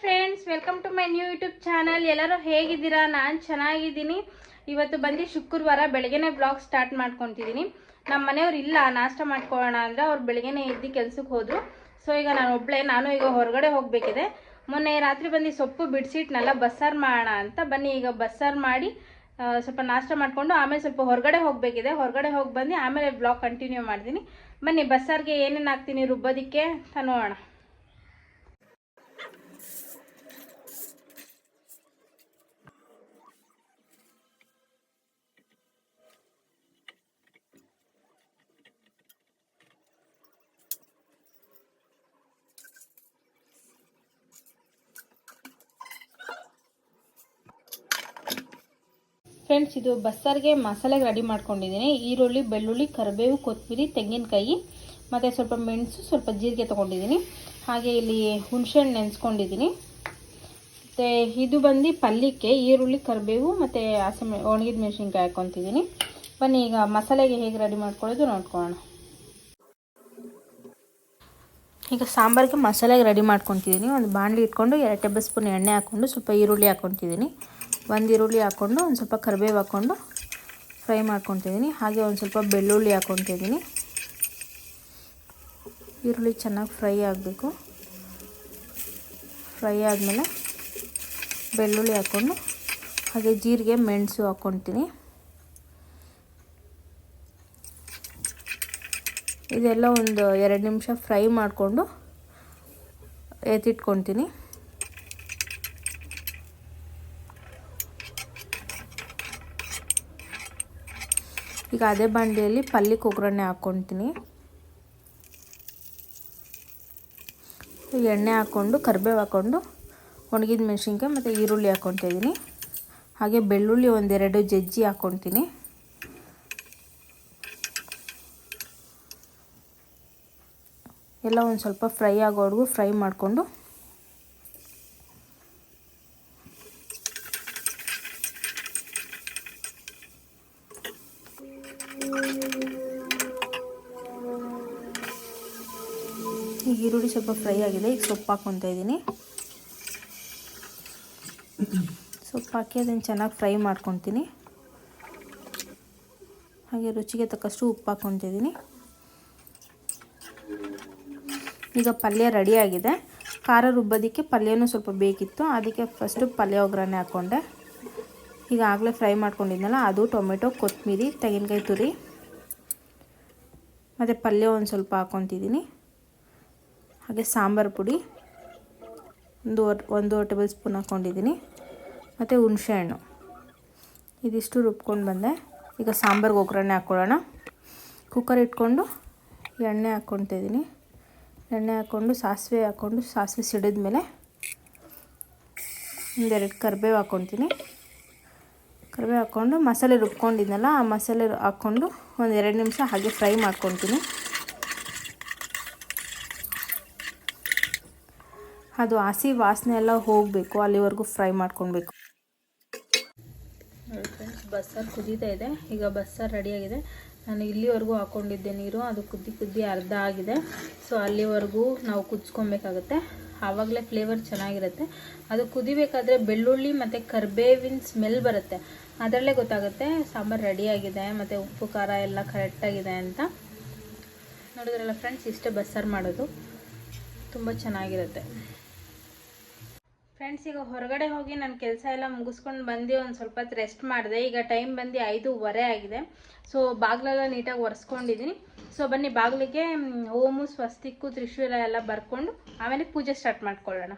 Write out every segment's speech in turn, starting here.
Friends welcome to my new YouTube channel ಎಲ್ಲರೂ ಹೇಗಿದ್ದೀರಾ? ನಾನು ಚೆನ್ನಾಗಿದ್ದೀನಿ. ಇವತ್ತು ಬಂದು ಶುಕ್ರವಾರ ಬೆಳಗ್ಗೆನೇ ಬ್ಲಾಗ್ ಸ್ಟಾರ್ಟ್ ಮಾಡ್ಕೊತಿದ್ದೀನಿ. ನಮ್ಮ ಮನೆಯವ್ರು ಇಲ್ಲ, ನಾಷ್ಟ ಮಾಡ್ಕೊಳ್ಳೋಣ ಅಂದರೆ ಅವ್ರು ಬೆಳಗ್ಗೆನೇ ಎದ್ದು ಕೆಲ್ಸಕ್ಕೆ ಹೋದರು. ಸೊ ಈಗ ನಾನು ಒಬ್ಬಳೇ ನಾನು ಈಗ ಹೊರಗಡೆ ಹೋಗಬೇಕಿದೆ. ಮೊನ್ನೆ ರಾತ್ರಿ ಬಂದು ಸೊಪ್ಪು ಬಿಡಿಸಿಟ್ನಲ್ಲ, ಬಸ್ಸಾರು ಮಾಡೋಣ ಅಂತ ಬನ್ನಿ. ಈಗ ಬಸ್ಸಾರು ಮಾಡಿ ಸ್ವಲ್ಪ ನಾಷ್ಟ ಮಾಡಿಕೊಂಡು ಆಮೇಲೆ ಸ್ವಲ್ಪ ಹೊರಗಡೆ ಹೋಗಬೇಕಿದೆ. ಹೊರಗಡೆ ಹೋಗಿ ಬಂದು ಆಮೇಲೆ ಬ್ಲಾಗ್ ಕಂಟಿನ್ಯೂ ಮಾಡ್ತೀನಿ. ಬನ್ನಿ, ಬಸ್ಸಾರಿಗೆ ಏನೇನು ಹಾಕ್ತೀನಿ ರುಬ್ಬೋದಕ್ಕೆ ನೋಡೋಣ. ಫ್ರೆಂಡ್ಸ್ ಇದು ಬಸ್ಸಾರಿಗೆ ಮಸಾಲೆಗೆ ರೆಡಿ ಮಾಡ್ಕೊಂಡಿದ್ದೀನಿ. ಈರುಳ್ಳಿ, ಬೆಳ್ಳುಳ್ಳಿ, ಕರಿಬೇವು ಕೊತ್ತಂಬರಿ ತೆಂಗಿನಕಾಯಿ, ಮತ್ತು ಸ್ವಲ್ಪ ಮೆಣಸು, ಸ್ವಲ್ಪ ಜೀರಿಗೆ ತೊಗೊಂಡಿದ್ದೀನಿ. ಹಾಗೆ ಇಲ್ಲಿ ಹುಣಸೆಹಣ್ಣು ನೆನೆಸ್ಕೊಂಡಿದ್ದೀನಿ. ಮತ್ತು ಇದು ಬಂದು ಪಲ್ಯಕ್ಕೆ ಈರುಳ್ಳಿ, ಕರಿಬೇವು, ಮತ್ತು ಹಸಿಮೆ, ಒಣಗಿದ ಮೆಣಸಿನ್ಕಾಯಿ ಹಾಕ್ಕೊತಿದ್ದೀನಿ. ಬನ್ನಿ, ಈಗ ಮಸಾಲೆಗೆ ಹೇಗೆ ರೆಡಿ ಮಾಡ್ಕೊಳ್ಳೋದು ನೋಡ್ಕೊಳ್ಳೋಣ. ಈಗ ಸಾಂಬಾರಿಗೆ ಮಸಾಲೆಗೆ ರೆಡಿ ಮಾಡ್ಕೊತಿದ್ದೀನಿ. ಒಂದು ಬಾಣಲಿ ಇಟ್ಕೊಂಡು, ಎರಡು ಟೇಬಲ್ ಸ್ಪೂನ್ ಎಣ್ಣೆ ಹಾಕ್ಕೊಂಡು, ಸ್ವಲ್ಪ ಈರುಳ್ಳಿ ಹಾಕ್ಕೊತಿದ್ದೀನಿ. ಒಂದು ಈರುಳ್ಳಿ ಹಾಕ್ಕೊಂಡು ಒಂದು ಸ್ವಲ್ಪ ಕರಿಬೇವು ಹಾಕ್ಕೊಂಡು ಫ್ರೈ ಮಾಡ್ಕೊತಿದ್ದೀನಿ. ಹಾಗೆ ಒಂದು ಸ್ವಲ್ಪ ಬೆಳ್ಳುಳ್ಳಿ ಹಾಕ್ಕೊತಿದ್ದೀನಿ ಈರುಳ್ಳಿ ಚೆನ್ನಾಗಿ ಫ್ರೈ ಆಗಬೇಕು. ಫ್ರೈ ಆದಮೇಲೆ ಬೆಳ್ಳುಳ್ಳಿ ಹಾಕ್ಕೊಂಡು ಹಾಗೆ ಜೀರಿಗೆ, ಮೆಣಸು ಹಾಕ್ಕೊತೀನಿ ಇದೆಲ್ಲ ಒಂದು ಎರಡು ನಿಮಿಷ ಫ್ರೈ ಮಾಡಿಕೊಂಡು ಎತ್ತಿಟ್ಕೊತೀನಿ. ಈಗ ಅದೇ ಬಾಂಡಿಯಲ್ಲಿ ಪಲ್ಯಕ್ಕೆ ಒಗ್ಗರಣೆ ಹಾಕ್ಕೊತೀನಿ. ಎಣ್ಣೆ ಹಾಕ್ಕೊಂಡು, ಕರಿಬೇವು ಹಾಕ್ಕೊಂಡು, ಒಣಗಿದ ಮೆಣಸಿನ್ಕಾಯಿ ಮತ್ತು ಈರುಳ್ಳಿ ಹಾಕ್ಕೊತಿದ್ದೀನಿ ಹಾಗೆ ಬೆಳ್ಳುಳ್ಳಿ ಒಂದೆರಡು ಜಜ್ಜಿ ಹಾಕ್ಕೊತೀನಿ ಎಲ್ಲ ಒಂದು ಸ್ವಲ್ಪ ಫ್ರೈ ಆಗೋವರೆಗೂ ಫ್ರೈ ಮಾಡಿಕೊಂಡು ಈಗ ಈರುಳ್ಳಿ ಸ್ವಲ್ಪ ಫ್ರೈ ಆಗಿದೆ. ಈಗ ಸೊಪ್ಪು ಹಾಕ್ಕೊತಾ ಇದ್ದೀನಿ. ಸೊಪ್ಪು ಹಾಕಿ ಅದನ್ನು ಚೆನ್ನಾಗಿ ಫ್ರೈ ಮಾಡ್ಕೊತೀನಿ. ಹಾಗೆ ರುಚಿಗೆ ತಕ್ಕಷ್ಟು ಉಪ್ಪು ಹಾಕ್ಕೊತಿದ್ದೀನಿ ಈಗ ಪಲ್ಯ ರೆಡಿಯಾಗಿದೆ ಖಾರ ರುಬ್ಬೋದಕ್ಕೆ ಪಲ್ಯನೂ ಸ್ವಲ್ಪ ಬೇಕಿತ್ತು. ಅದಕ್ಕೆ ಫಸ್ಟು ಪಲ್ಯ ಒಗ್ಗರಣೆ ಹಾಕ್ಕೊಂಡೆ ಈಗ ಆಗಲೇ ಫ್ರೈ ಮಾಡ್ಕೊಂಡಿದ್ನಲ್ಲ, ಅದು ಟೊಮೆಟೊ ಕೊತ್ತಂಬರಿ ತೆಂಗಿನಕಾಯಿ ತುರಿ. ಮತ್ತು ಪಲ್ಯ ಒಂದು ಸ್ವಲ್ಪ ಹಾಕ್ಕೊತಿದ್ದೀನಿ ಹಾಗೆ ಸಾಂಬಾರು ಪುಡಿ, ಒಂದು ಒಂದು ಟೇಬಲ್ ಸ್ಪೂನ್ ಹಾಕ್ಕೊಂಡಿದ್ದೀನಿ ಮತ್ತು ಹುಣಸೆಹಣ್ಣು ಇದಿಷ್ಟು ರುಬ್ಕೊಂಡು ಬಂದೆ. ಈಗ ಸಾಂಬಾರ್ಗೆ ಒಗ್ಗರಣೆ ಹಾಕ್ಕೊಳ್ಳೋಣ ಕುಕ್ಕರ್ ಇಟ್ಕೊಂಡು ಎಣ್ಣೆ ಹಾಕ್ಕೊತಿದ್ದೀನಿ ಎಣ್ಣೆ ಹಾಕ್ಕೊಂಡು ಸಾಸಿವೆ ಹಾಕ್ಕೊಂಡು ಸಾಸಿವೆ ಸಿಡಿದ ಮೇಲೆ ಒಂದೆರಡು ಕರಿಬೇವು ಹಾಕ್ಕೊತೀನಿ ಕರಿಬೇವು ಹಾಕ್ಕೊಂಡು ಮಸಾಲೆ ರುಬ್ಕೊಂಡಿದ್ದೆನಲ್ಲ ಆ ಮಸಾಲೆ ಹಾಕ್ಕೊಂಡು ಒಂದು ಎರಡು ನಿಮಿಷ ಹಾಗೆ ಫ್ರೈ ಮಾಡ್ಕೊತೀನಿ ಅದು ಹಸಿ ವಾಸನೆ ಎಲ್ಲ ಹೋಗಬೇಕು, ಅಲ್ಲಿವರೆಗೂ ಫ್ರೈ ಮಾಡ್ಕೊಳ್ಬೇಕು. ನೋಡಿ ಫ್ರೆಂಡ್ಸ್ ಬಸ್ಸಾರು ಕುದೀತಾ ಇದೆ. ಈಗ ಬಸ್ಸಾರು ರೆಡಿಯಾಗಿದೆ ನಾನು ಇಲ್ಲಿವರೆಗೂ ಹಾಕ್ಕೊಂಡಿದ್ದೆ ನೀರು, ಅದು ಕುದ್ದಿ ಕುದ್ದಿ ಅರ್ಧ ಆಗಿದೆ. ಸೊ ಅಲ್ಲಿವರೆಗೂ ನಾವು ಕುದಿಸ್ಕೊಬೇಕಾಗುತ್ತೆ. ಆವಾಗಲೇ ಫ್ಲೇವರ್ ಚೆನ್ನಾಗಿರುತ್ತೆ. ಅದು ಕುದಿಬೇಕಾದ್ರೆ ಬೆಳ್ಳುಳ್ಳಿ ಮತ್ತು ಕರ್ಬೇವಿನ ಸ್ಮೆಲ್ ಬರುತ್ತೆ. ಅದರಲ್ಲೇ ಗೊತ್ತಾಗುತ್ತೆ ಸಾಂಬಾರು ರೆಡಿಯಾಗಿದೆ ಮತ್ತು ಉಪ್ಪು, ಖಾರ ಎಲ್ಲ ಕರೆಕ್ಟಾಗಿದೆ ಅಂತ. ನೋಡಿದ್ರಲ್ಲ ಫ್ರೆಂಡ್ಸ್ ಇಷ್ಟೇ ಬಸ್ಸಾರು ಮಾಡೋದು. ತುಂಬ ಚೆನ್ನಾಗಿರುತ್ತೆ. ಫ್ರೆಂಡ್ಸ್ ಈಗ ಹೊರಗಡೆ ಹೋಗಿ ನನ್ನ ಕೆಲಸ ಎಲ್ಲ ಮುಗಿಸ್ಕೊಂಡು ಬಂದು ಒಂದು ಸ್ವಲ್ಪ ಹೊತ್ತು ರೆಸ್ಟ್ ಮಾಡಿದೆ. ಈಗ ಟೈಮ್ ಬಂದು ಐದೂವರೆ ಆಗಿದೆ. ಸೊ ಬಾಗಿಲೆಲ್ಲ ನೀಟಾಗಿ ಒರೆಸ್ಕೊಂಡಿದ್ದೀನಿ ಸೊ ಬನ್ನಿ, ಬಾಗಿಲಿಗೆ ಓಮು, ಸ್ವಸ್ತಿಕ್ಕು, ತ್ರಿಶೂಲ ಎಲ್ಲ ಬರ್ಕೊಂಡು ಆಮೇಲೆ ಪೂಜೆ ಸ್ಟಾರ್ಟ್ ಮಾಡ್ಕೊಳ್ಳೋಣ.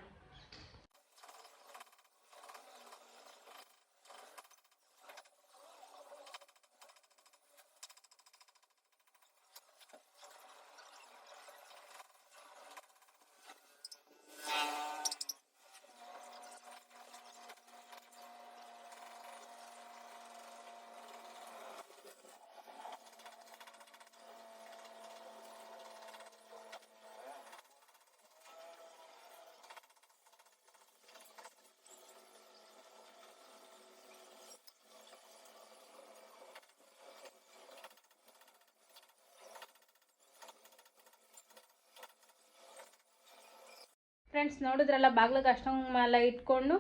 ಫ್ರೆಂಡ್ಸ್ ನೋಡಿದ್ರಲ್ಲ, ಬಾಗ್ಲಿಗೆ ಅಷ್ಟೊಂದು ಎಲ್ಲ ಇಟ್ಕೊಂಡು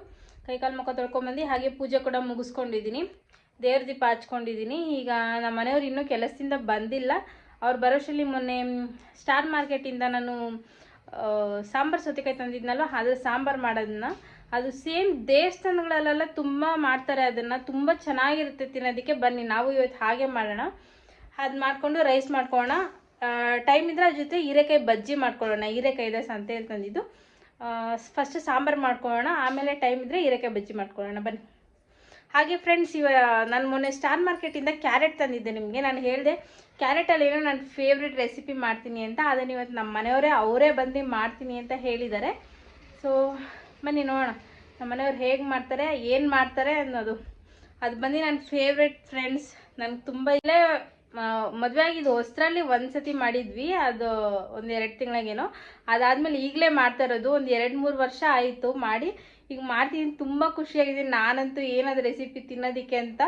ಕೈಕಾಲು ಮುಖ ತೊಳ್ಕೊಂಬಂದು ಹಾಗೆ ಪೂಜೆ ಕೂಡ ಮುಗಿಸ್ಕೊಂಡಿದ್ದೀನಿ ದೇವ್ರ ದೀಪ ಹಚ್ಕೊಂಡಿದ್ದೀನಿ ಈಗ ನಮ್ಮ ಮನೆಯವ್ರು ಇನ್ನೂ ಕೆಲಸದಿಂದ ಬಂದಿಲ್ಲ. ಅವ್ರು ಬರೋಷಲ್ಲಿ ಮೊನ್ನೆ ಸ್ಟಾರ್ ಮಾರ್ಕೆಟಿಂದ ನಾನು ಸಾಂಬಾರು ಸೌತೆಕಾಯಿ ತಂದಿದ್ನಲ್ವ ಅದ್ರ ಸಾಂಬಾರು ಮಾಡೋದನ್ನ ಅದು ಸೇಮ್ ದೇವಸ್ಥಾನಗಳಲ್ಲೆಲ್ಲ ತುಂಬ ಮಾಡ್ತಾರೆ ಅದನ್ನು. ತುಂಬ ಚೆನ್ನಾಗಿರುತ್ತೆ ತಿನ್ನೋದಕ್ಕೆ. ಬನ್ನಿ, ನಾವು ಇವತ್ತು ಹಾಗೆ ಮಾಡೋಣ. ಅದು ಮಾಡಿಕೊಂಡು ರೈಸ್ ಮಾಡ್ಕೊಳ್ಳೋಣ. ಟೈಮ್ ಇದ್ರೆ ಜೊತೆ ಹೀರೆಕಾಯಿ ಬಜ್ಜಿ ಮಾಡ್ಕೊಳ್ಳೋಣ. ಹೀರೆಕಾಯಿ ಇದೆ ಸಂತೆಯಲ್ಲಿ ತಂದಿದ್ದು. ಫಸ್ಟ್ ಸಾಂಬಾರು ಮಾಡ್ಕೊಳ್ಳೋಣ, ಆಮೇಲೆ ಟೈಮ್ ಇದ್ದರೆ ಹೀರೆಕಾಯಿ ಬಜ್ಜಿ ಮಾಡ್ಕೊಳ್ಳೋಣ, ಬನ್ನಿ. ಹಾಗೆ ಫ್ರೆಂಡ್ಸ್ ಇವ, ನಾನು ಮೊನ್ನೆ ಸ್ಟಾರ್ ಮಾರ್ಕೆಟಿಂದ ಕ್ಯಾರೆಟ್ ತಂದಿದ್ದೆ ನಿಮಗೆ, ನಾನು ಹೇಳಿದೆ ಕ್ಯಾರೆಟಲ್ಲಿ ಏನೋ ನನ್ನ ಫೇವ್ರೆಟ್ ರೆಸಿಪಿ ಮಾಡ್ತೀನಿ ಅಂತ, ಅದನ್ನು ಇವತ್ತು ನಮ್ಮ ಮನೆಯವರೇ, ಅವರೇ ಬಂದು ಮಾಡ್ತೀನಿ ಅಂತ ಹೇಳಿದ್ದಾರೆ. ಸೊ ಬನ್ನಿ ನೋಡೋಣ ನಮ್ಮ ಮನೆಯವ್ರು ಹೇಗೆ ಮಾಡ್ತಾರೆ, ಏನು ಮಾಡ್ತಾರೆ ಅನ್ನೋದು. ಅದು ಬಂದು ನನ್ನ ಫೇವ್ರೆಟ್ ಫ್ರೆಂಡ್ಸ್ ನನಗೆ ತುಂಬ ಇಲ್ಲೇ ಮದುವೆ ಆಗಿದ್ದು ಹೊಸ್ತ್ರಲ್ಲಿ ಒಂದು ಸತಿ ಮಾಡಿದ್ವಿ, ಅದು ಒಂದು ಎರಡು ತಿಂಗಳಾಗೇನೋ. ಅದಾದಮೇಲೆ ಈಗಲೇ ಮಾಡ್ತಾ ಇರೋದು, ಒಂದು ಎರಡು ಮೂರು ವರ್ಷ ಆಯಿತು ಮಾಡಿ. ಈಗ ಮಾಡ್ತೀನಿ, ತುಂಬ ಖುಷಿಯಾಗಿದ್ದೀನಿ ನಾನಂತೂ ಏನಾದ್ರು ರೆಸಿಪಿ ತಿನ್ನೋದಕ್ಕೆ ಅಂತ.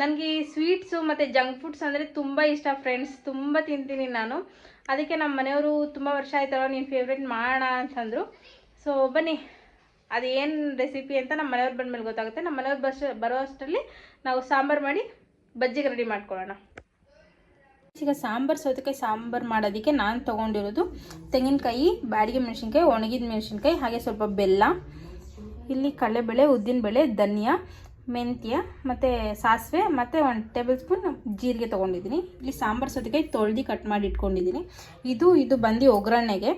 ನನಗೆ ಈ ಸ್ವೀಟ್ಸು ಮತ್ತು ಜಂಕ್ ಫುಡ್ಸ್ ಅಂದರೆ ತುಂಬ ಇಷ್ಟ ಫ್ರೆಂಡ್ಸ್ ತುಂಬ ತಿಂತೀನಿ ನಾನು. ಅದಕ್ಕೆ ನಮ್ಮ ಮನೆಯವರು ತುಂಬ ವರ್ಷ ಆಯ್ತಲ್ಲ, ನೀನು ಫೇವ್ರೇಟ್ ಮಾಡೋಣ ಅಂತಂದರು. ಸೊ ಬನ್ನಿ ಅದು ಏನು ರೆಸಿಪಿ ಅಂತ ನಮ್ಮ ಮನೆಯವ್ರು ಬಂದಮೇಲೆ ಗೊತ್ತಾಗುತ್ತೆ. ನಮ್ಮ ಮನೆಯವ್ರು ಬಸ್ ಬರೋ ಅಷ್ಟರಲ್ಲಿ ನಾವು ಸಾಂಬಾರು ಮಾಡಿ, ಬಜ್ಜಿಗೆ ರೆಡಿ ಮಾಡ್ಕೊಳ್ಳೋಣ. ಈಗ ಸಾಂಬಾರು, ಸೌತೆಕಾಯಿ ಸಾಂಬಾರು ಮಾಡೋದಕ್ಕೆ ನಾನು ತೊಗೊಂಡಿರೋದು ತೆಂಗಿನಕಾಯಿ, ಬಾಡಿಗೆ ಮೆಣಸಿನ್ಕಾಯಿ, ಒಣಗಿದ ಮೆಣಸಿನ್ಕಾಯಿ, ಹಾಗೆ ಸ್ವಲ್ಪ ಬೆಲ್ಲ, ಇಲ್ಲಿ ಕಡಲೆಬೇಳೆ, ಉದ್ದಿನಬೇಳೆ, ಧನಿಯಾ, ಮೆಂತ್ಯ, ಮತ್ತು ಸಾಸಿವೆ, ಮತ್ತು ಒಂದು ಟೇಬಲ್ ಸ್ಪೂನ್ ಜೀರಿಗೆ ತೊಗೊಂಡಿದ್ದೀನಿ. ಇಲ್ಲಿ ಸಾಂಬಾರು, ಸೌತೆಕಾಯಿ ತೊಳ್ದು ಕಟ್ ಮಾಡಿ ಇಟ್ಕೊಂಡಿದ್ದೀನಿ. ಇದು ಇದು ಬಂದು ಒಗ್ಗರಣೆಗೆ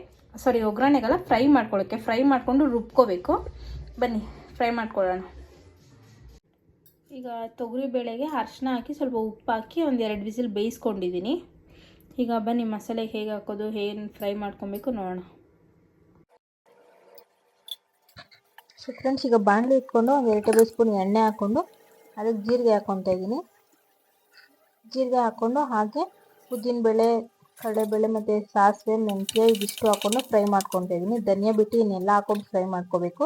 ಸಾರಿ ಒಗ್ಗರಣೆಗೆಲ್ಲ, ಫ್ರೈ ಮಾಡ್ಕೊಳ್ಳೋಕ್ಕೆ, ಫ್ರೈ ಮಾಡಿಕೊಂಡು ರುಬ್ಕೋಬೇಕು. ಬನ್ನಿ, ಫ್ರೈ ಮಾಡ್ಕೊಳ್ಳೋಣ. ಈಗ ತೊಗರಿ ಬೇಳೆಗೆ ಅರ್ಶಿನ ಹಾಕಿ ಸ್ವಲ್ಪ ಉಪ್ಪು ಹಾಕಿ ಒಂದು ಎರಡು ವಿಸಿಲ್ ಬೇಯಿಸ್ಕೊಂಡಿದ್ದೀನಿ. ಈಗ ಬನ್ನಿ ಮಸಾಲೆ ಹೇಗೆ ಹಾಕೋದು, ಏನು ಫ್ರೈ ಮಾಡ್ಕೊಬೇಕು ನೋಡೋಣ. ಸೊ ಫ್ರೆಂಡ್ಸ್ ಈಗ ಬಾಣಲಿ ಇಟ್ಕೊಂಡು ಒಂದು ಎರಡು ಟೇಬಲ್ ಸ್ಪೂನ್ ಎಣ್ಣೆ ಹಾಕ್ಕೊಂಡು ಅದಕ್ಕೆ ಜೀರಿಗೆ ಹಾಕ್ಕೊತಾ ಇದ್ದೀನಿ. ಜೀರಿಗೆ ಹಾಕ್ಕೊಂಡು ಹಾಗೆ ಉದ್ದಿನಬೇಳೆ ಕಡಲೆಬೇಳೆ ಮತ್ತು ಸಾಸಿವೆ, ಮೆಂತ್ಯ ಇದಿಷ್ಟು ಹಾಕ್ಕೊಂಡು ಫ್ರೈ ಮಾಡ್ಕೊತಾ ಇದ್ದೀನಿ. ಧನಿಯಾ ಬಿಟ್ಟು ಇನ್ನೆಲ್ಲ ಹಾಕ್ಕೊಂಡು ಫ್ರೈ ಮಾಡ್ಕೋಬೇಕು.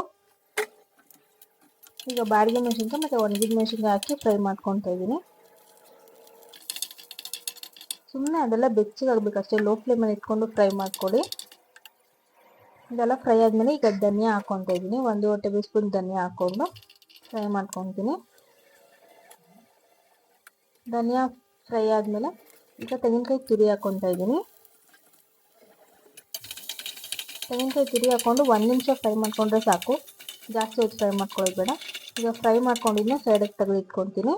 ಈಗ ಬಾಡಿಗೆ ಮೆಣಸಿನ್ಕಾಯಿ ಮತ್ತು ಒಣಗಿದ ಮೆಣಸಿನ್ಕಾಯಿ ಹಾಕಿ ಫ್ರೈ ಮಾಡ್ಕೊತಾ ಇದ್ದೀನಿ. ಸುಮ್ಮನೆ ಅದೆಲ್ಲ ಬೆಚ್ಚಗಾಗಬೇಕು ಅಷ್ಟೇ ಲೋ ಫ್ಲೇಮಲ್ಲಿ ಇಟ್ಕೊಂಡು ಫ್ರೈ ಮಾಡ್ಕೊಳ್ಳಿ. ಇದೆಲ್ಲ ಫ್ರೈ ಆದಮೇಲೆ ಈಗ ಧನಿಯಾ ಹಾಕ್ಕೊತಾ ಇದ್ದೀನಿ, ಒಂದು ಟೇಬಲ್ ಸ್ಪೂನ್ ಧನಿಯಾ ಹಾಕ್ಕೊಂಡು ಫ್ರೈ ಮಾಡ್ಕೊತೀನಿ ಧನಿಯಾ ಫ್ರೈ ಆದಮೇಲೆ ಈಗ ತೆಂಗಿನಕಾಯಿ ತುರಿ ಹಾಕ್ಕೊತಾ ಇದ್ದೀನಿ. ತೆಂಗಿನಕಾಯಿ ತುರಿ ಹಾಕ್ಕೊಂಡು ಒಂದು ನಿಮಿಷ ಫ್ರೈ ಮಾಡಿಕೊಂಡ್ರೆ ಸಾಕು, ಜಾಸ್ತಿ ಹೊತ್ತು ಫ್ರೈ ಮಾಡ್ಕೊಳ್ಳೋದು ಬೇಡ. ಈಗ ಫ್ರೈ ಮಾಡ್ಕೊಂಡಿದ್ದನ್ನ ಸೈಡಿಗೆ ತೆಗೆದು ಇಟ್ಕೊತೀನಿ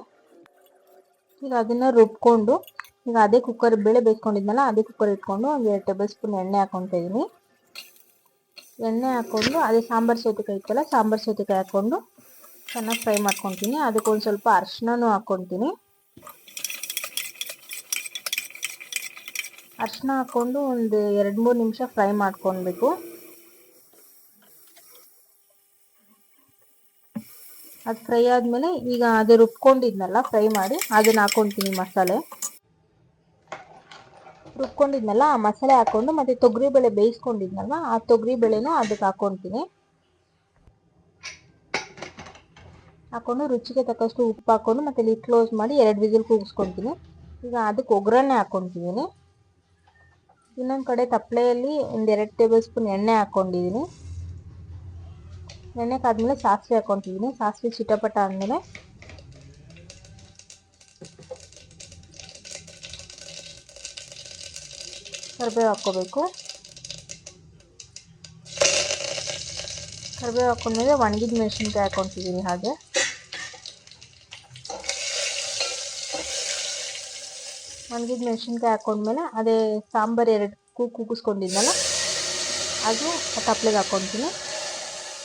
ಈಗ ಅದನ್ನು ರುಬ್ಕೊಂಡು, ಈಗ ಅದೇ ಕುಕ್ಕರ್ ಬೇಳೆ ಬೇಯಿಸ್ಕೊಂಡಿದ್ನಲ್ಲ, ಅದೇ ಕುಕ್ಕರ್ ಇಟ್ಕೊಂಡು ಒಂದು ಎರಡು ಟೇಬಲ್ ಸ್ಪೂನ್ ಎಣ್ಣೆ ಇದ್ದೀನಿ ಎಣ್ಣೆ ಹಾಕೊಂಡು, ಅದೇ ಸಾಂಬಾರು ಸೌತೆಕಾಯಿ ಇತ್ತಲ್ಲ, ಸಾಂಬಾರು ಸೌತೆಕಾಯಿ ಹಾಕ್ಕೊಂಡು ಚೆನ್ನಾಗಿ ಫ್ರೈ ಮಾಡ್ಕೊತೀನಿ ಅದಕ್ಕೊಂದು ಸ್ವಲ್ಪ ಅರ್ಶಿನೂ ಹಾಕ್ಕೊತೀನಿ ಅರಿಶಿನ ಹಾಕ್ಕೊಂಡು ಒಂದು ಎರಡು ಮೂರು ನಿಮಿಷ ಫ್ರೈ ಮಾಡ್ಕೊಳ್ಬೇಕು. ಅದು ಫ್ರೈ ಆದಮೇಲೆ ಈಗ ಅದು ರುಬ್ಕೊಂಡಿದ್ನಲ್ಲ ಫ್ರೈ ಮಾಡಿ ಅದನ್ನ ಹಾಕ್ಕೊಳ್ತೀನಿ ಮಸಾಲೆ. ರುಬ್ಕೊಂಡಿದ್ನಲ್ಲ, ಆ ಮಸಾಲೆ ಹಾಕೊಂಡು ಮತ್ತೆ ತೊಗರಿ ಬೇಳೆ ಬೇಯಿಸ್ಕೊಂಡಿದ್ನಲ್ವ ಆ ತೊಗರಿ ಬೇಳೆನೂ ಅದಕ್ಕೆ ಹಾಕ್ಕೊಳ್ತೀನಿ ಹಾಕೊಂಡು ರುಚಿಗೆ ತಕ್ಕಷ್ಟು ಉಪ್ಪು ಹಾಕೊಂಡು ಮತ್ತೆ ಲಿಡ್ ಕ್ಲೋಸ್ ಮಾಡಿ ಎರಡು ವಿಸಿಲ್ ಕೂಗಿಸ್ಕೊತೀನಿ. ಈಗ ಅದಕ್ಕೆ ಒಗ್ಗರಣೆ ಹಾಕ್ಕೊತಿದ್ದೀನಿ ಇನ್ನೊಂದು ಕಡೆ ತಪ್ಪಲೆಯಲ್ಲಿ ಒಂದು ಎರಡು ಟೇಬಲ್ ಸ್ಪೂನ್ ಎಣ್ಣೆ ಹಾಕ್ಕೊಂಡಿದ್ದೀನಿ ಎಣ್ಣೆ ಕಾದ್ಮೇಲೆ ಸಾಸಿವೆ ಹಾಕ್ಕೊತಿದ್ದೀನಿ ಸಾಸಿವೆ ಚಿಟಪಟ ಆದಮೇಲೆ. ಕರಿಬೇವು ಹಾಕ್ಕೋಬೇಕು. ಕರಿಬೇವು ಹಾಕೊಂಡ್ಮೇಲೆ ಒಣಗಿದ ಮೆಣಸಿನ್ಕಾಯಿ ಹಾಕ್ಕೊತಿದ್ದೀನಿ ಹಾಗೆ. ಒಣಗಿದ ಮೆಣಸಿನ್ಕಾಯಿ ಹಾಕೊಂಡ್ಮೇಲೆ ಅದೇ ಸಾಂಬಾರು ಎರಡು ಕೂಗಿಸ್ಕೊಂಡಿದ್ನಲ್ಲ, ಅದು ತಪ್ಪಲೆಗೆ ಹಾಕ್ಕೊತೀನಿ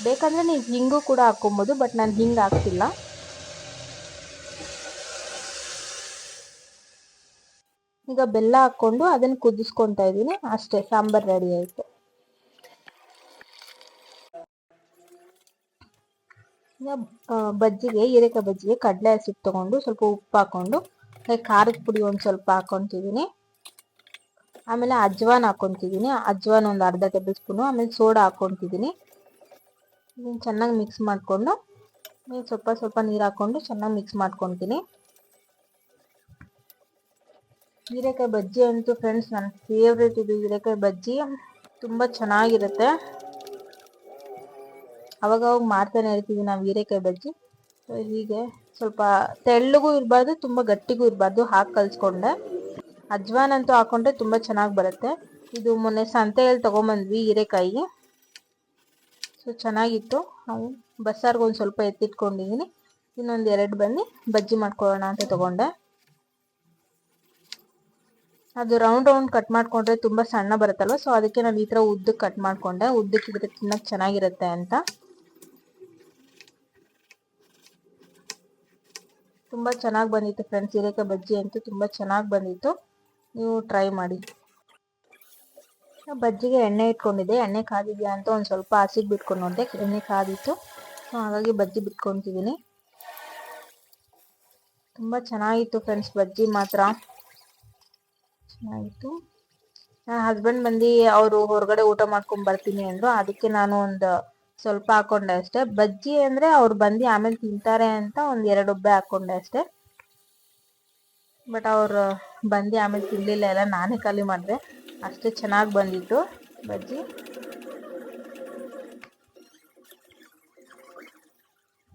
ಬೇಕಂದರೆ ನೀವು ಹಿಂಗೂ ಕೂಡ ಹಾಕ್ಕೊಬೋದು, ಬಟ್ ನಾನು ಹಿಂಗೆ ಹಾಕ್ತಿಲ್ಲ. ಈಗ ಬೆಲ್ಲ ಹಾಕ್ಕೊಂಡು ಅದನ್ನು ಕುದಿಸ್ಕೊತಾ ಇದ್ದೀನಿ. ಅಷ್ಟೇ, ಸಾಂಬಾರು ರೆಡಿ ಆಯಿತು. ಈಗ ಬಜ್ಜಿಗೆ ಹೀರೆಕಾಯಿ ಬಜ್ಜಿಗೆ ಕಡಲೆ ಹಸಿಟ್ಟು ತೊಗೊಂಡು ಸ್ವಲ್ಪ ಉಪ್ಪು ಹಾಕ್ಕೊಂಡು ಖಾರದ ಪುಡಿ ಒಂದು ಸ್ವಲ್ಪ ಹಾಕ್ಕೊತಿದ್ದೀನಿ. ಆಮೇಲೆ ಅಜ್ವಾನ್ ಹಾಕ್ಕೊತಿದ್ದೀನಿ. ಅಜ್ವಾನ್ ಒಂದು ಅರ್ಧ ಟೇಬಲ್ ಸ್ಪೂನು, ಆಮೇಲೆ ಸೋಡಾ ಹಾಕ್ಕೊತಿದ್ದೀನಿ. ಇದನ್ನು ಚೆನ್ನಾಗಿ ಮಿಕ್ಸ್ ಮಾಡಿಕೊಂಡು ಸ್ವಲ್ಪ ಸ್ವಲ್ಪ ನೀರು ಹಾಕ್ಕೊಂಡು ಚೆನ್ನಾಗಿ ಮಿಕ್ಸ್ ಮಾಡ್ಕೊತೀನಿ. ಹೀರೆಕಾಯಿ ಬಜ್ಜಿ ಅಂತೂ ಫ್ರೆಂಡ್ಸ್ ನನ್ನ ಫೇವ್ರೇಟ್ ಇದು. ಹೀರೆಕಾಯಿ ಬಜ್ಜಿ ತುಂಬ ಚೆನ್ನಾಗಿರುತ್ತೆ. ಅವಾಗವಾಗ ಅವಾಗ ಮಾಡ್ತಾನೆ ಇರ್ತೀವಿ ನಾವು ಹೀರೆಕಾಯಿ ಬಜ್ಜಿ. ಸೊ ಹೀಗೆ ಸ್ವಲ್ಪ ತೆಳ್ಳಗೂ ಇರಬಾರ್ದು, ತುಂಬ ಗಟ್ಟಿಗೂ ಇರಬಾರ್ದು, ಹಾಕಿ ಕಲಿಸ್ಕೊಂಡೆ. ಅಜ್ವಾನ್ ಅಂತೂ ಹಾಕೊಂಡ್ರೆ ತುಂಬ ಚೆನ್ನಾಗಿ ಬರುತ್ತೆ. ಇದು ಮೊನ್ನೆ ಸಂತೆಯಲ್ಲಿ ತೊಗೊಂಬಂದ್ವಿ ಹೀರೆಕಾಯಿ. ಸೊ ಚೆನ್ನಾಗಿತ್ತು. ನಾವು ಬಸ್ಸಾರ್ಗೆ ಒಂದು ಸ್ವಲ್ಪ ಎತ್ತಿಟ್ಕೊಂಡಿದ್ದೀನಿ ಇನ್ನೊಂದು ಎರಡು ಬನ್ನಿ, ಬಜ್ಜಿ ಮಾಡ್ಕೊಳ್ಳೋಣ ಅಂತ ತಗೊಂಡೆ. ಅದು ರೌಂಡ್ ರೌಂಡ್ ಕಟ್ ಮಾಡಿಕೊಂಡ್ರೆ ತುಂಬ ಸಣ್ಣ ಬರುತ್ತಲ್ವ? ಸೊ ಅದಕ್ಕೆ ನಾನು ಈ ಥರ ಉದ್ದಕ್ಕೆ ಕಟ್ ಮಾಡಿಕೊಂಡೆ. ಉದ್ದಕ್ಕೆ ಇದ್ರೆ ತಿನ್ನಕ್ ಚೆನ್ನಾಗಿರುತ್ತೆ ಅಂತ. ತುಂಬ ಚೆನ್ನಾಗಿ ಬಂದಿತ್ತು ಫ್ರೆಂಡ್ಸ್ ಹೀರೆಕಾಯಿ ಬಜ್ಜಿ ಅಂತೂ ತುಂಬ ಚೆನ್ನಾಗಿ ಬಂದಿತ್ತು. ನೀವು ಟ್ರೈ ಮಾಡಿ. ಬಜ್ಜಿಗೆ ಎಣ್ಣೆ ಇಟ್ಕೊಂಡಿದ್ದೆ. ಎಣ್ಣೆ ಕಾದಿದ್ಯಾ ಅಂತ ಒಂದು ಸ್ವಲ್ಪ ಹಸಿಗೆ ಬಿಟ್ಕೊಂಡು ನೋಡಿದೆ. ಎಣ್ಣೆ ಕಾದಿತ್ತು. ಸೊ ಹಾಗಾಗಿ ಬಜ್ಜಿ ಬಿಟ್ಕೊತಿದ್ದೀನಿ. ತುಂಬ ಚೆನ್ನಾಗಿತ್ತು ಫ್ರೆಂಡ್ಸ್ ಬಜ್ಜಿ ಮಾತ್ರ. ಚೆನ್ನಾಗಿತ್ತು. ನನ್ನ ಹಸ್ಬೆಂಡ್ ಬಂದು ಅವರು ಹೊರಗಡೆ ಊಟ ಮಾಡ್ಕೊಂಡು ಬರ್ತೀನಿ ಅಂದರು. ಅದಕ್ಕೆ ನಾನು ಒಂದು ಸ್ವಲ್ಪ ಹಾಕೊಂಡೆ ಅಷ್ಟೇ. ಬಜ್ಜಿ ಅಂದರೆ ಅವ್ರು ಬಂದು ಆಮೇಲೆ ತಿಂತಾರೆ ಅಂತ ಒಂದು ಎರಡು ಒಬ್ಬೆ ಹಾಕೊಂಡೆ ಅಷ್ಟೇ. ಬಟ್ ಅವ್ರು ಬಂದು ಆಮೇಲೆ ತಿನ್ನಲಿಲ್ಲ ಎಲ್ಲ ನಾನೇ ಖಾಲಿ ಮಾಡಿದೆ. ಅಷ್ಟೇ ಚೆನ್ನಾಗಿ ಬಂದಿತ್ತು ಬಜ್ಜಿ.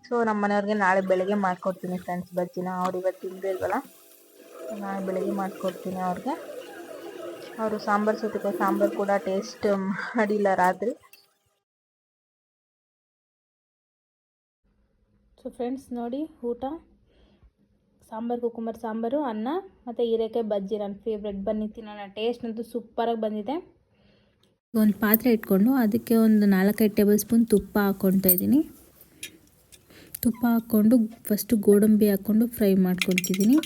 ಸೊ ನಮ್ಮ ಮನೆಯವ್ರಿಗೆ ನಾಳೆ ಬೆಳಗ್ಗೆ ಮಾಡ್ಕೊಡ್ತೀನಿ ಫ್ರೆಂಡ್ಸ್ ಬಜ್ಜಿನ. ಅವ್ರು ಇವತ್ತು ತಿಂದಿಲ್ವಲ್ಲ ನಾಳೆ ಬೆಳಗ್ಗೆ ಮಾಡ್ಕೊಡ್ತೀನಿ ಅವ್ರಿಗೆ. ಅವರು ಸಾಂಬಾರು ಸುತ್ತಕ್ಕೆ ಸಾಂಬಾರು ಕೂಡ ಟೇಸ್ಟ್ ಮಾಡಿಲ್ಲ ರಾತ್ರಿ. ಸೊ ಫ್ರೆಂಡ್ಸ್ ನೋಡಿ ಊಟ. ಸಾಂಬಾರು ಕುಕುಂಬರ್ ಸಾಂಬಾರು, ಅನ್ನ ಮತ್ತು ಹೀರೆಕಾಯಿ ಬಜ್ಜಿ, ನನ್ನ ಫೇವ್ರೆಟ್ ಬನ್ನಿ, ತಿನ್ನೋಣ. ಟೇಸ್ಟ್ ಅಂತೂ ಸೂಪರಾಗಿ ಬಂದಿದೆ. ಒಂದು ಪಾತ್ರೆ ಇಟ್ಕೊಂಡು ಅದಕ್ಕೆ ಒಂದು ನಾಲ್ಕೈದು ಟೇಬಲ್ ಸ್ಪೂನ್ ತುಪ್ಪ ಹಾಕ್ಕೊತಾ ಇದ್ದೀನಿ. ತುಪ್ಪ ಹಾಕ್ಕೊಂಡು ಫಸ್ಟು ಗೋಡಂಬಿ ಹಾಕ್ಕೊಂಡು ಫ್ರೈ ಮಾಡ್ಕೊತಿದ್ದೀನಿ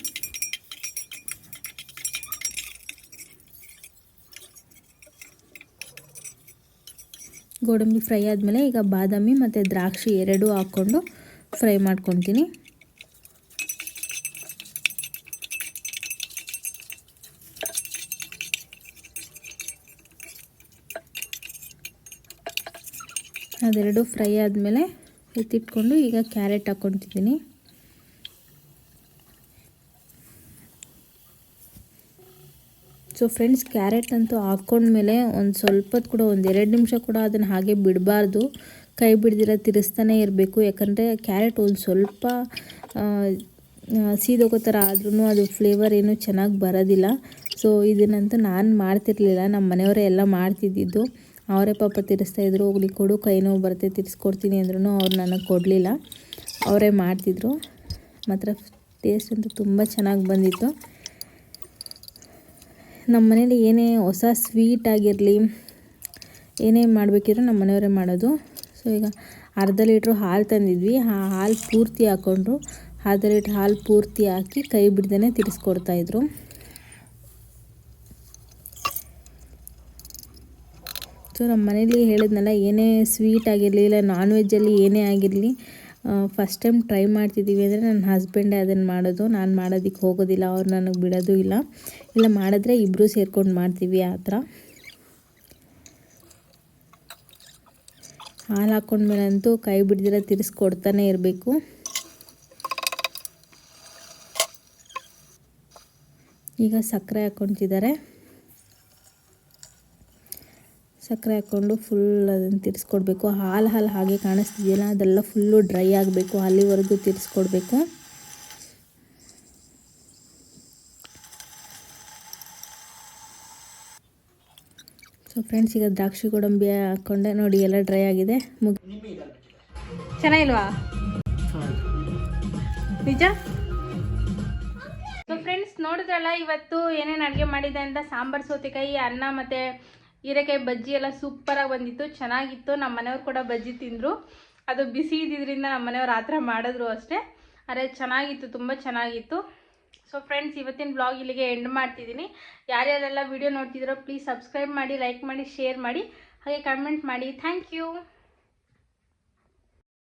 ಗೋಡಂಬಿ ಫ್ರೈ ಆದಮೇಲೆ ಈಗ ಬಾದಾಮಿ ಮತ್ತು ದ್ರಾಕ್ಷಿ ಎರಡೂ ಹಾಕ್ಕೊಂಡು ಫ್ರೈ ಮಾಡ್ಕೊತೀನಿ ಅದೆರಡು ಫ್ರೈ ಆದಮೇಲೆ ಎತ್ತಿಟ್ಕೊಂಡು ಈಗ ಕ್ಯಾರೆಟ್ ಹಾಕ್ಕೊತಿದ್ದೀನಿ ಸೊ ಫ್ರೆಂಡ್ಸ್ ಕ್ಯಾರೆಟ್ ಅಂತೂ ಹಾಕ್ಕೊಂಡ್ಮೇಲೆ ಒಂದು ಸ್ವಲ್ಪ ಕೂಡ, ಒಂದು ಎರಡು ನಿಮಿಷ ಕೂಡ ಅದನ್ನು ಹಾಗೆ ಬಿಡಬಾರ್ದು. ಕೈ ಬಿಡ್ದಿರ ತಿರ್ಸ್ತಾನೆ ಇರಬೇಕು. ಯಾಕಂದರೆ ಕ್ಯಾರೆಟ್ ಒಂದು ಸ್ವಲ್ಪ ಸೀದೋಗೋ ಥರ ಆದ್ರೂ ಅದು ಫ್ಲೇವರ್ ಏನೂ ಚೆನ್ನಾಗಿ ಬರೋದಿಲ್ಲ. ಸೊ ಇದನ್ನಂತೂ ನಾನು ಮಾಡ್ತಿರ್ಲಿಲ್ಲ. ನಮ್ಮ ಮನೆಯವರೇ ಎಲ್ಲ ಮಾಡ್ತಿದ್ದಿದ್ದು. ಅವರೇ ಪಾಪ ತಿರ್ಸ್ತಾಯಿದ್ರು ಹೋಗ್ಲಿ ಕೊಡು, ಕೈ ನೋವು ಬರುತ್ತೆ, ತಿರ್ಸ್ಕೊಡ್ತೀನಿ ಅಂದ್ರೂ ಅವ್ರು ನನಗೆ ಕೊಡಲಿಲ್ಲ. ಅವರೇ ಮಾಡ್ತಿದ್ರು. ಮಾತ್ರ ಟೇಸ್ಟ್ ಅಂತೂ ತುಂಬ ಚೆನ್ನಾಗಿ ಬಂದಿತ್ತು. ನಮ್ಮ ಮನೇಲಿ ಏನೇ ಹೊಸ ಸ್ವೀಟ್ ಆಗಿರಲಿ, ಏನೇ ಮಾಡಬೇಕಿದ್ರು ನಮ್ಮ ಮನೆಯವರೇ ಮಾಡೋದು. ಸೊ ಈಗ ಅರ್ಧ ಲೀಟ್ರು ಹಾಲು ತಂದಿದ್ವಿ. ಆ ಹಾಲು ಪೂರ್ತಿ ಹಾಕ್ಕೊಂಡ್ರು ಅರ್ಧ ಲೀಟ್ರ್ ಹಾಲು ಪೂರ್ತಿ ಹಾಕಿ ಕೈ ಬಿಡ್ದೇ ತಿರ್ಸ್ಕೊಡ್ತಾಯಿದ್ರು ಸೊ ನಮ್ಮ ಮನೇಲಿ ಹೇಳಿದ್ನಲ್ಲ, ಏನೇ ಸ್ವೀಟ್ ಆಗಿರಲಿ ಇಲ್ಲ ನಾನ್ ವೆಜ್ಜಲ್ಲಿ ಏನೇ ಆಗಿರಲಿ ಫಸ್ಟ್ ಟೈಮ್ ಟ್ರೈ ಮಾಡ್ತಿದ್ದೀವಿ ಅಂದರೆ ನನ್ನ ಹಸ್ಬೆಂಡೇ ಅದನ್ನು ಮಾಡೋದು. ನಾನು ಮಾಡೋದಕ್ಕೆ ಹೋಗೋದಿಲ್ಲ, ಅವ್ರು ನನಗೆ ಬಿಡೋದು ಇಲ್ಲ. ಇಲ್ಲ, ಮಾಡಿದ್ರೆ ಇಬ್ಬರೂ ಸೇರ್ಕೊಂಡು ಮಾಡ್ತೀವಿ ಆ ಥರ. ಹಾಲು ಹಾಕ್ಕೊಂಡ್ಮೇಲಂತೂ ಕೈ ಬಿಡ್ದಿರ ತಿರ್ಸ್ಕೊಡ್ತಾನೆ ಇರಬೇಕು. ಈಗ ಸಕ್ಕರೆ ಹಾಕ್ಕೊತಿದ್ದಾರೆ ಸಕ್ಕರೆ ಹಾಕ್ಕೊಂಡು ಫುಲ್ ಅದನ್ನು ತಿರ್ಸ್ಕೊಡ್ಬೇಕು. ಹಾಲು ಹಾಲು ಹಾಗೆ ಕಾಣಿಸ್ತಿದೆಯಲ್ಲ, ಅದೆಲ್ಲ ಫುಲ್ಲು ಡ್ರೈ ಆಗಬೇಕು. ಅಲ್ಲಿವರೆಗೂ ತಿರ್ಸ್ಕೊಡ್ಬೇಕು. ಸೊ ಫ್ರೆಂಡ್ಸ್ ಈಗ ದ್ರಾಕ್ಷಿ ಗೋಡಂಬಿ ಹಾಕ್ಕೊಂಡೆ ನೋಡಿ, ಎಲ್ಲ ಡ್ರೈ ಆಗಿದೆ. ಮುಗಿ ಚೆನ್ನಾಗಿಲ್ವಾ? ನಿಜ? ಸೊ ಫ್ರೆಂಡ್ಸ್ ನೋಡಿದ್ರಲ್ಲ, ಇವತ್ತು ಏನೇನು ಅಡುಗೆ ಮಾಡಿದೆ ಅಂತ? ಸಾಂಬಾರು, ಸೌತೆಕಾಯಿ, ಅನ್ನ ಮತ್ತು ಹೀರೆಕಾಯಿ ಬಜ್ಜಿ ಎಲ್ಲ ಸೂಪರಾಗಿ ಬಂದಿತ್ತು, ಚೆನ್ನಾಗಿತ್ತು. ನಮ್ಮ ಮನೆಯವ್ರು ಕೂಡ ಬಜ್ಜಿ ತಿಂದರು. ಅದು ಬಿಸಿ ಇದ್ದಿದ್ದರಿಂದ ನಮ್ಮ ಮನೆಯವ್ರು ಆ ಥರ ಮಾಡಿದ್ರು ಅಷ್ಟೇ. ಅರೆ, ಚೆನ್ನಾಗಿತ್ತು, ತುಂಬ ಚೆನ್ನಾಗಿತ್ತು. ಸೊ ಫ್ರೆಂಡ್ಸ್ ಇವತ್ತಿನ ಬ್ಲಾಗ್ ಇಲ್ಲಿಗೆ ಎಂಡ್ ಮಾಡ್ತಿದ್ದೀನಿ. ಯಾರ್ಯಾರೆಲ್ಲ ವಿಡಿಯೋ ನೋಡ್ತಿದ್ರೋ ಪ್ಲೀಸ್ ಸಬ್ಸ್ಕ್ರೈಬ್ ಮಾಡಿ ಲೈಕ್ ಮಾಡಿ ಶೇರ್ ಮಾಡಿ. ಹಾಗೆ ಕಮೆಂಟ್ ಮಾಡಿ. Thank you